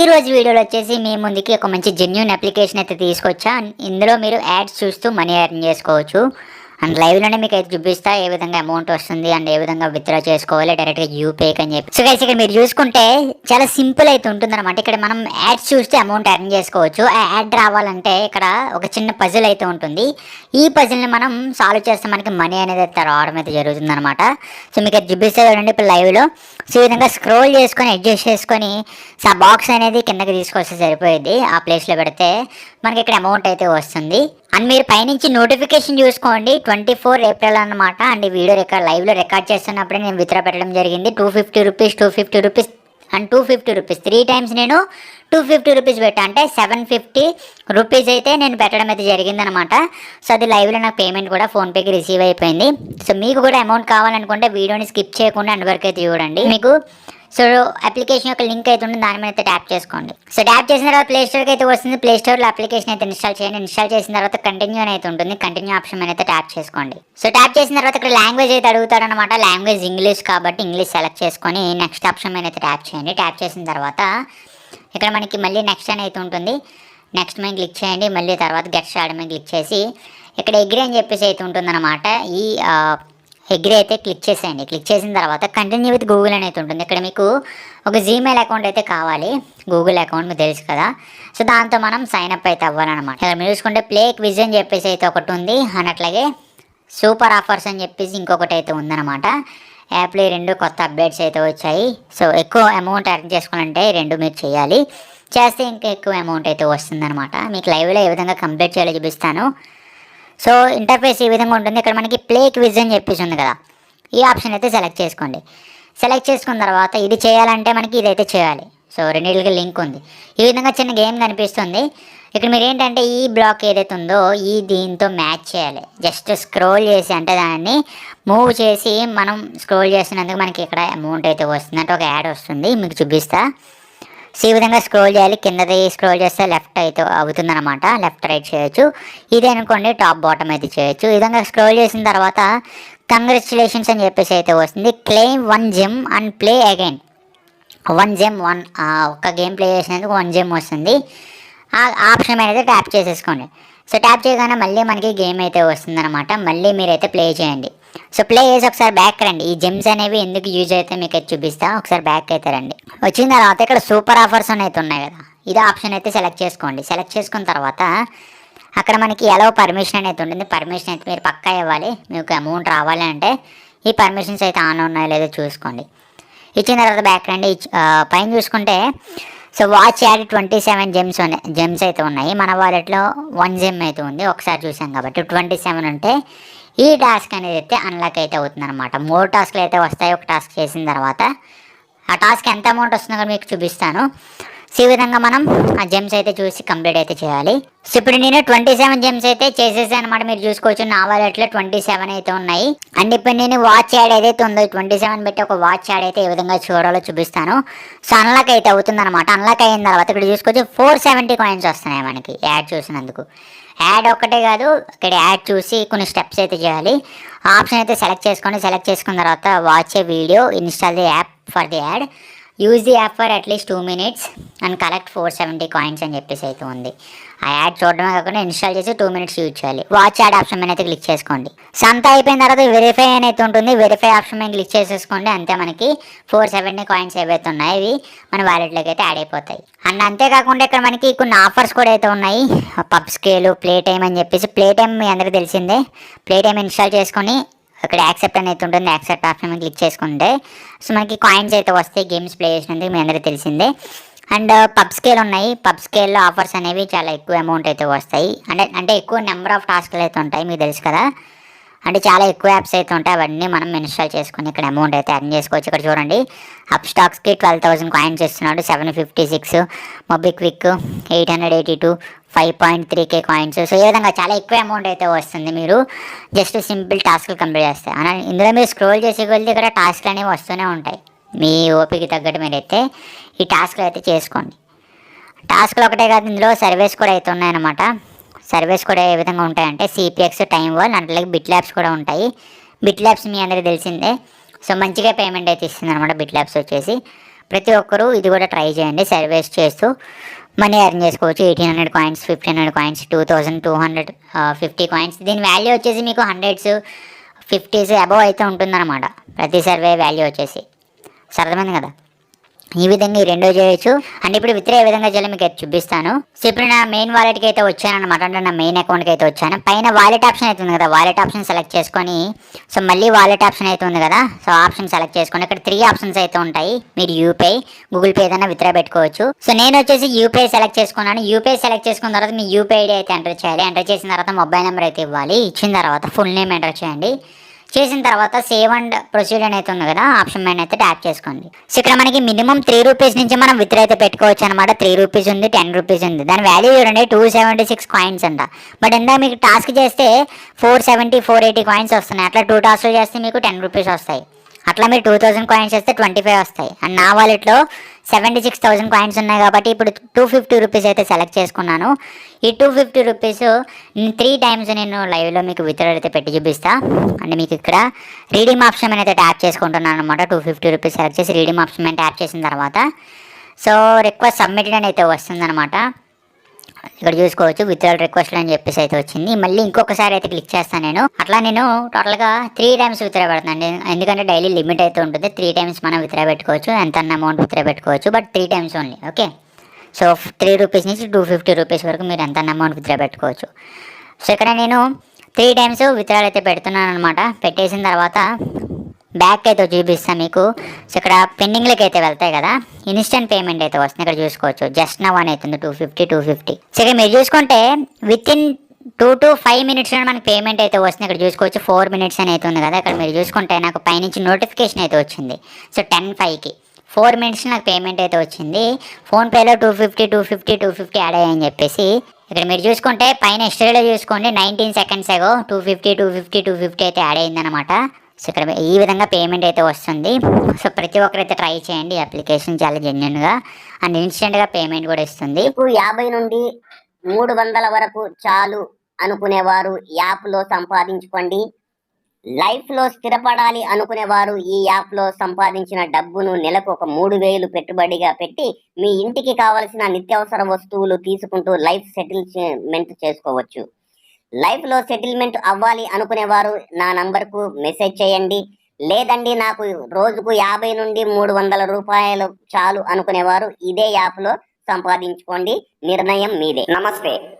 ఈ రోజు వీడియోలో వచ్చేసి మీ ముందుకి ఒక మంచి జెన్యున్ అప్లికేషన్ అయితే తీసుకొచ్చా. ఇందులో మీరు యాడ్స్ చూస్తూ మనీ ఎర్న్ చేసుకోవచ్చు. అండ్ లైవ్లోనే మీకు అయితే చూపిస్తా ఏ విధంగా అమౌంట్ వస్తుంది అండ్ ఏ విధంగా విత్డ్రా చేసుకోవాలి. డైరెక్ట్గా యూపీఐకి అని చెప్పి. సో గైస్ ఇక్కడ మీరు చూసుకుంటే చాలా సింపుల్ అయితే ఉంటుంది అనమాట ఇక్కడ మనం యాడ్స్ చూస్తే అమౌంట్ ఎర్న్ చేసుకోవచ్చు. ఆ యాడ్ రావాలంటే ఇక్కడ ఒక చిన్న పజిల్ అయితే ఉంటుంది. ఈ పజిల్ని మనం సాల్వ్ చేస్తే మనకి మనీ అనేది అయితే రావడం అయితే జరుగుతుంది అనమాట సో మీకు అది చూపిస్తే చూడండి ఇప్పుడు లైవ్లో సో ఈ విధంగా స్క్రోల్ చేసుకొని అడ్జస్ట్ చేసుకొని ఆ బాక్స్ అనేది కిందకి తీసుకొస్తే సరిపోయింది. ఆ ప్లేస్లో పెడితే మనకి ఇక్కడ అమౌంట్ అయితే వస్తుంది. అండ్ మీరు పైనుంచి నోటిఫికేషన్ చూసుకోండి. ట్వంటీ ఫోర్ ఏప్రిల్ అనమాట అండ్ ఈ వీడియో రికార్డ్ లైవ్లో రికార్డ్ చేస్తున్నప్పుడే నేను విత్డ్రా పెట్టడం జరిగింది. Two fifty rupees two fifty rupees and two fifty rupees. Three times నేను టూ ఫిఫ్టీ రూపీస్ పెట్టా. అంటే సెవెన్ ఫిఫ్టీ రూపీస్ అయితే నేను పెట్టడం అయితే జరిగిందనమాట సో అది లైవ్లో నాకు పేమెంట్ కూడా ఫోన్పేకి రిసీవ్ అయిపోయింది. సో మీకు కూడా అమౌంట్ కావాలనుకుంటే వీడియోని స్కిప్ చేయకుండా అండ్ వరకు అయితే చూడండి. మీకు సో అప్లికేషన్ యొక్క లింక్ అయితే ఉంటుంది. దాని మీద అయితే ట్యాప్ చేసుకోండి. సో ట్యాప్ చేసిన తర్వాత ప్లే స్టోర్కి అయితే వస్తుంది. ప్లే స్టోర్లో అప్లికేషన్ అయితే ఇన్స్టాల్ చేయండి. ఇన్స్టాల్ చేసిన తర్వాత కంటిన్యూ అని అయితే ఉంటుంది. కంటిన్యూ ఆప్షన్ మీద అయితే ట్యాప్ చేసుకోండి. సో ట్యాప్ చేసిన తర్వాత ఇక్కడ లాంగ్వేజ్ అయితే అడుగుతారనమాట లాంగ్వేజ్ ఇంగ్లీష్ కాబట్టి ఇంగ్లీష్ సెలెక్ట్ చేసుకొని నెక్స్ట్ ఆప్షన్ మీద అయితే ట్యాప్ చేయండి. ట్యాప్ చేసిన తర్వాత ఇక్కడ మనకి మళ్ళీ నెక్స్ట్ అని అయితే ఉంటుంది. నెక్స్ట్ మీద క్లిక్ చేయండి. మళ్ళీ తర్వాత గెట్ స్టార్ట్ మీద క్లిక్ చేసి ఇక్కడ ఎగ్రీ అని చెప్పేసి అయితే ఉంటుందన్నమాట. ఈ ఎగ్రీ అయితే క్లిక్ చేసేయండి. క్లిక్ చేసిన తర్వాత కంటిన్యూ విత్ గూగుల్ అనేది ఉంటుంది. ఇక్కడ మీకు ఒక జీమెయిల్ అకౌంట్ అయితే కావాలి. గూగుల్ అకౌంట్ మీకు తెలుసు కదా. సో దాంతో మనం సైన్ అప్ అయితే అవ్వాలన్నమాట. ఇక్కడ మీరు చూసుకుంటే ప్లే క్విజ్ అని చెప్పేసి అయితే ఒకటి ఉంది. అండ్ అట్లాగే సూపర్ ఆఫర్స్ అని చెప్పేసి ఇంకొకటి అయితే ఉందన్నమాట. యాప్లో ఈ రెండు కొత్త అప్డేట్స్ అయితే వచ్చాయి. సో ఎక్కువ అమౌంట్ అర్న్ చేసుకోవాలంటే రెండు మీరు చేయాలి. చేస్తే ఇంకా ఎక్కువ అమౌంట్ అయితే వస్తుందన్నమాట. మీకు లైవ్లో ఏ విధంగా కంప్లీట్ చేయాలో చూపిస్తాను. సో ఇంటర్ఫేస్ ఈ విధంగా ఉంటుంది. ఇక్కడ మనకి ప్లే క్విజ్ అని చెప్పేసి ఉంది కదా. ఈ ఆప్షన్ అయితే సెలెక్ట్ చేసుకోండి. సెలెక్ట్ చేసుకున్న తర్వాత ఇది చేయాలంటే మనకి ఇదైతే చేయాలి. సో రెండింటికి లింక్ ఉంది. ఈ విధంగా చిన్న గేమ్ కనిపిస్తుంది. ఇక్కడ మీరు ఏంటంటే ఈ బ్లాక్ ఏదైతే ఉందో ఈ దీంతో మ్యాచ్ చేయాలి. జస్ట్ స్క్రోల్ చేసి అంటే దాన్ని మూవ్ చేసి మనం స్క్రోల్ చేసినందుకు మనకి ఇక్కడ అమౌంట్ అయితే వస్తుంది. అంటే ఒక యాడ్ వస్తుంది. మీకు చూపిస్తా. సో ఈ విధంగా స్క్రోల్ చేయాలి. కిందది స్క్రోల్ చేస్తే లెఫ్ట్ అయితే అవుతుంది అనమాట లెఫ్ట్ రైట్ చేయొచ్చు. ఇది అనుకోండి టాప్ బాటమ్ అయితే చేయొచ్చు. ఈ విధంగా స్క్రోల్ చేసిన తర్వాత కంగ్రాచులేషన్స్ అని చెప్పేసి అయితే వస్తుంది. Claim one gem and play again. One gem one ఒక గేమ్ ప్లే చేసినందుకు వన్ జెమ్ వస్తుంది. ఆ ఆప్షన్ అనేది అయితే ట్యాప్ చేసేసుకోండి. సో ట్యాప్ చేయగానే మళ్ళీ మనకి గేమ్ అయితే వస్తుందన్నమాట. మళ్ళీ మీరైతే ప్లే చేయండి. సో ప్లే చేసి ఒకసారి బ్యాక్ రండి. ఈ జెమ్స్ అనేవి ఎందుకు యూజ్ అయితే మీకు అయితే చూపిస్తా. ఒకసారి బ్యాక్ అయితే రండి. వచ్చిన తర్వాత ఇక్కడ సూపర్ ఆఫర్స్ అని అయితే ఉన్నాయి కదా. ఇది ఆప్షన్ అయితే సెలెక్ట్ చేసుకోండి. సెలెక్ట్ చేసుకున్న తర్వాత అక్కడ మనకి ఎలా పర్మిషన్ అనేది ఉంటుంది. పర్మిషన్ అయితే మీరు పక్కా ఇవ్వాలి. మీకు అమౌంట్ రావాలి అంటే ఈ పర్మిషన్స్ అయితే ఆన్ ఉన్నాయో లేదో చూసుకోండి. ఇచ్చిన తర్వాత బ్యాక్ రండి. పైన చూసుకుంటే so watch ad twenty seven gems ఉన్నాయి జెమ్స్ అయితే ఉన్నాయి. మన వాలెట్లో వన్ జెమ్ అయితే ఉంది. ఒకసారి చూసాం కాబట్టి ట్వంటీ సెవెన్ ఉంటే ఈ టాస్క్ అనేది అయితే అన్లాక్ అయితే అవుతుందన్నమాట. మూడు టాస్క్లు అయితే వస్తాయి ఒక టాస్క్ చేసిన తర్వాత. ఆ టాస్క్ ఎంత అమౌంట్ వస్తుందో కూడా మీకు చూపిస్తాను. సో ఈ విధంగా మనం ఆ జెమ్స్ అయితే చూసి కంప్లీట్ అయితే చేయాలి. సో ఇప్పుడు నేను ట్వంటీ సెవెన్ జెమ్స్ అయితే చేసేసాను అనమాట మీరు చూసుకోవచ్చు నా వాలెట్లో ట్వంటీ సెవెన్ అయితే ఉన్నాయి. అండ్ ఇప్పుడు నేను వాచ్ యాడ్ ఏదైతే ఉందో ట్వంటీ సెవెన్ పెట్టి ఒక వాచ్ యాడ్ అయితే ఏ విధంగా చూడాలో చూపిస్తాను. సో అన్లాక్ అయితే అవుతుంది అనమాట అన్లాక్ అయిన తర్వాత ఇక్కడ చూసుకోవచ్చు ఫోర్ సెవెంటీ కాయిన్స్ వస్తున్నాయి మనకి యాడ్ చూసినందుకు. యాడ్ ఒక్కటే కాదు ఇక్కడ యాడ్ చూసి కొన్ని స్టెప్స్ అయితే చేయాలి. ఆప్షన్ అయితే సెలెక్ట్ చేసుకోండి. సెలెక్ట్ చేసుకున్న తర్వాత watch a video install the app for the ad use the app for at least two minutes and collect four seventy coins అని చెప్పేసి అయితే ఉంది. ఆ యాడ్ చూడడమే కాకుండా ఇన్స్టాల్ చేసి టూ మినిట్స్ యూజ్ చేయాలి. వాచ్ యాడ్ ఆప్షన్ మీద అయితే క్లిక్ చేసుకోండి. సంత అయిపోయిన తర్వాత వెరిఫై అని అయితే ఉంటుంది. వెరిఫై ఆప్షన్ మీద క్లిక్ చేసేసుకోండి. అంతే మనకి ఫోర్ సెవెంటీ కాయిన్స్ ఏవైతే ఉన్నాయో ఇవి మన వ్యాలెట్లోకి అయితే యాడ్ అయిపోతాయి. అండ్ అంతేకాకుండా ఇక్కడ మనకి కొన్ని ఆఫర్స్ కూడా అయితే ఉన్నాయి. పబ్ స్కేలు ప్లే టైం అని చెప్పేసి ప్లే టైం మీ అందరికీ తెలిసిందే. ప్లే టైం ఇన్స్టాల్ చేసుకొని ఇక్కడ యాక్సెప్ట్ అనేది ఉంటుంది. యాక్సెప్ట్ ఆప్షన్ క్లిక్ చేసుకుంటే. సో మనకి కాయిన్స్ అయితే వస్తాయి గేమ్స్ ప్లే చేసినందుకు మీ అందరికీ తెలిసిందే. అండ్ uh, పబ్ స్కేల్ ఉన్నాయి. పబ్ స్కేల్లో ఆఫర్స్ అనేవి చాలా ఎక్కువ అమౌంట్ అయితే వస్తాయి. అంటే అంటే ఎక్కువ నెంబర్ ఆఫ్ టాస్క్లు అయితే ఉంటాయి. మీకు తెలుసు కదా. అంటే చాలా ఎక్కువ యాప్స్ అయితే ఉంటాయి అవన్నీ మనం ఇన్స్టాల్ చేసుకుని ఇక్కడ అమౌంట్ అయితే అర్న్ చేసుకోవచ్చు. ఇక్కడ చూడండి అప్ స్టాక్స్కి ట్వెల్వ్ థౌసండ్ కాయిన్స్ ఇస్తున్నాడు. Seven fifty six MobiKwik eight hundred eighty two five point three K coins. So ఈ విధంగా చాలా ఎక్కువ అమౌంట్ అయితే వస్తుంది మీరు జస్ట్ సింపుల్ టాస్క్లు కంప్లీట్ చేస్తే. అలా ఇందులో మీరు స్క్రోల్ చేసే వెళ్తే ఇక్కడ టాస్క్లు అనేవి వస్తూనే ఉంటాయి. మీ ఓపిక తగ్గట్టు మీరైతే ఈ టాస్క్లు అయితే చేసుకోండి. టాస్క్లు ఒకటే కాదు ఇందులో సర్వేస్ కూడా అయితే ఉన్నాయన్నమాట. సర్వేస్ కూడా ఏ విధంగా ఉంటాయంటే సిపిఎక్స్ టైం వాల్ అట్లాగే బిట్ ల్యాబ్స్ కూడా ఉంటాయి. బిట్ ల్యాబ్స్ మీ అందరికీ తెలిసిందే. సో మంచిగా పేమెంట్ అయితే ఇస్తుంది అనమాట బిట్ ల్యాబ్స్ వచ్చేసి. ప్రతి ఒక్కరూ ఇది కూడా ట్రై చేయండి సర్వేస్ చేస్తూ మనీ ఎర్న్ చేసుకోవచ్చు. Eighteen hundred coins fifteen hundred coins two thousand two hundred fifty coins దీని వాల్యూ వచ్చేసి మీకు హండ్రెడ్స్ ఫిఫ్టీస్ అబవ్ అయితే ఉంటుందన్నమాట. ప్రతి సర్వే వాల్యూ వచ్చేసి. సరదమైంది కదా? ఈ విధంగా ఈ రెండో చేయొచ్చు. అండ్ ఇప్పుడు విత్రే ఏ విధంగా చేయాలి మీకు అయితే చూపిస్తాను. సో ఇప్పుడు నా మెయిన్ వాలెట్కి అయితే వచ్చాను అనమాట అంటే నా మెయిన్ అకౌంట్కి అయితే వచ్చాను. పైన వాలెట్ ఆప్షన్ అయితే ఉంది కదా. వాలెట్ ఆప్షన్ సెలెక్ట్ చేసుకొని సో మళ్ళీ వాలెట్ ఆప్షన్ అయితే ఉంది కదా. సో ఆప్షన్ సెలెక్ట్ చేసుకొని ఇక్కడ త్రీ ఆప్షన్స్ అయితే ఉంటాయి. మీరు యూపీఐ గూగుల్ పే ఏదైనా విత్రా పెట్టుకోవచ్చు. సో నేను వచ్చేసి యూపీఐ సెలెక్ట్ చేసుకున్నాను. యూపీఐ సెలెక్ట్ చేసుకున్న తర్వాత మీ యూపీఐ ఐడి అయితే ఎంటర్ చేయాలి. ఎంటర్ చేసిన తర్వాత మొబైల్ నెంబర్ అయితే ఇవ్వాలి. ఇచ్చిన తర్వాత ఫుల్ నేమ్ ఎంటర్ చేయండి. చేసిన తర్వాత సేవ్ అండ్ ప్రొసీడ్ అని అయితే ఉంది కదా ఆప్షన్ పైన అయితే ట్యాప్ చేసుకోండి. సో ఇక్కడ మనకి మినిమం త్రీ రూపీస్ నుంచి మనం విత్ అయితే పెట్టుకోవచ్చు అనమాట త్రీ రూపీస్ ఉంది టెన్ రూపీస్ ఉంది. దాని వాల్యూ చూడండి టూ సెవెంటీ సిక్స్ కాయిన్స్ అంట. బట్ ఇందా మీకు టాస్క్ చేస్తే four seventy four eighty coins వస్తున్నాయి. అట్లా టూ టాస్క్లు చేస్తే మీకు టెన్ రూపీస్ వస్తాయి. అట్లా మీరు టూ థౌసండ్ కాయిన్స్ వేస్తే ట్వంటీ ఫైవ్ వస్తాయి. అండ్ నా వాలెట్లో సెవెంటీ సిక్స్ థౌసండ్ కాయిన్స్ ఉన్నాయి కాబట్టి ఇప్పుడు టూ ఫిఫ్టీ రూపీస్ అయితే సెలెక్ట్ చేసుకున్నాను. ఈ two fifty rupees three times నేను లైవ్లో మీకు విత్డ్రా అయితే పెట్టి చూపిస్తా. అండ్ మీకు ఇక్కడ రీడింగ్ ఆప్షన్ అయితే ట్యాప్ చేసుకుంటున్నాను అనమాట టూ ఫిఫ్టీ రూపీస్ సెలెక్ట్ చేసి రీడింగ్ ఆప్షన్ ట్యాప్ చేసిన తర్వాత. సో రిక్వెస్ట్ సబ్మిటెడ్ అని అయితే వస్తుందన్నమాట. ఇక్కడ చూసుకోవచ్చు విత్డ్రాల్ రిక్వెస్ట్ అని చెప్పేసి అయితే వచ్చింది. మళ్ళీ ఇంకొకసారి అయితే క్లిక్ చేస్తాను నేను. అట్లా నేను టోటల్గా త్రీ టైమ్స్ విత్డ్రా పెడతాను ఎందుకంటే డైలీ లిమిట్ అయితే ఉంటుంది. త్రీ టైమ్స్ మనం విత్డ్రా పెట్టుకోవచ్చు. ఎంత అమౌంట్ విత్డ్రా పెట్టుకోవచ్చు. But three times only okay so three rupees నుంచి టూ ఫిఫ్టీ రూపీస్ వరకు మీరు ఎంత అమౌంట్ విత్డ్రా పెట్టుకోవచ్చు. సో ఇక్కడ నేను త్రీ టైమ్స్ విత్డ్రాలు అయితే పెడుతున్నాను అనమాట పెట్టేసిన తర్వాత బ్యాక్ అయితే చూపిస్తాను మీకు. సో ఇక్కడ పెండింగ్లకి అయితే వెళ్తాయి కదా. ఇన్స్టెంట్ పేమెంట్ అయితే వస్తుంది. ఇక్కడ చూసుకోవచ్చు. జస్ట్ నా వన్ అవుతుంది. Two fifty two fifty so ఇక్కడ మీరు చూసుకుంటే within two to five minutes మనకి పేమెంట్ అయితే వస్తుంది. ఇక్కడ చూసుకోవచ్చు. ఫోర్ మినిట్స్ అని అవుతుంది కదా. ఇక్కడ మీరు చూసుకుంటే నాకు పైనుంచి నోటిఫికేషన్ అయితే వచ్చింది. సో టెన్ ఫైవ్కి ఫోర్ మినిట్స్ నాకు పేమెంట్ అయితే వచ్చింది. ఫోన్పేలో two fifty two fifty two fifty add అయ్యాయని చెప్పేసి. ఇక్కడ మీరు చూసుకుంటే పైన హిస్టరీలో చూసుకోండి. Nineteen seconds ago two fifty two fifty two fifty అయితే యాడ్ అయిందనమాట సో ఇక్కడ ఈ విధంగా పేమెంట్ అయితే వస్తుంది. సో ప్రతి ఒక్కరైతే ట్రై చేయండి. అప్లికేషన్ చాలా జెన్యున్గా అండ్ ఇన్స్టెంట్గా పేమెంట్ కూడా ఇస్తుంది. మీకు యాభై నుండి మూడు వందల వరకు చాలు అనుకునేవారు యాప్లో సంపాదించుకోండి. లైఫ్లో స్థిరపడాలి అనుకునేవారు ఈ యాప్లో సంపాదించిన డబ్బును నెలకు ఒక మూడు వేలు పెట్టుబడిగా పెట్టి మీ ఇంటికి కావలసిన నిత్యావసర వస్తువులు తీసుకుంటూ లైఫ్ సెటిల్మెంట్ చేసుకోవచ్చు. లైఫ్లో సెటిల్మెంట్ అవ్వాలి అనుకునేవారు నా నంబర్కు మెసేజ్ చేయండి. లేదండి నాకు రోజుకు యాభై నుండి మూడు వందల రూపాయలు చాలు అనుకునేవారు ఇదే యాప్లో సంపాదించుకోండి. నిర్ణయం మీదే. నమస్తే.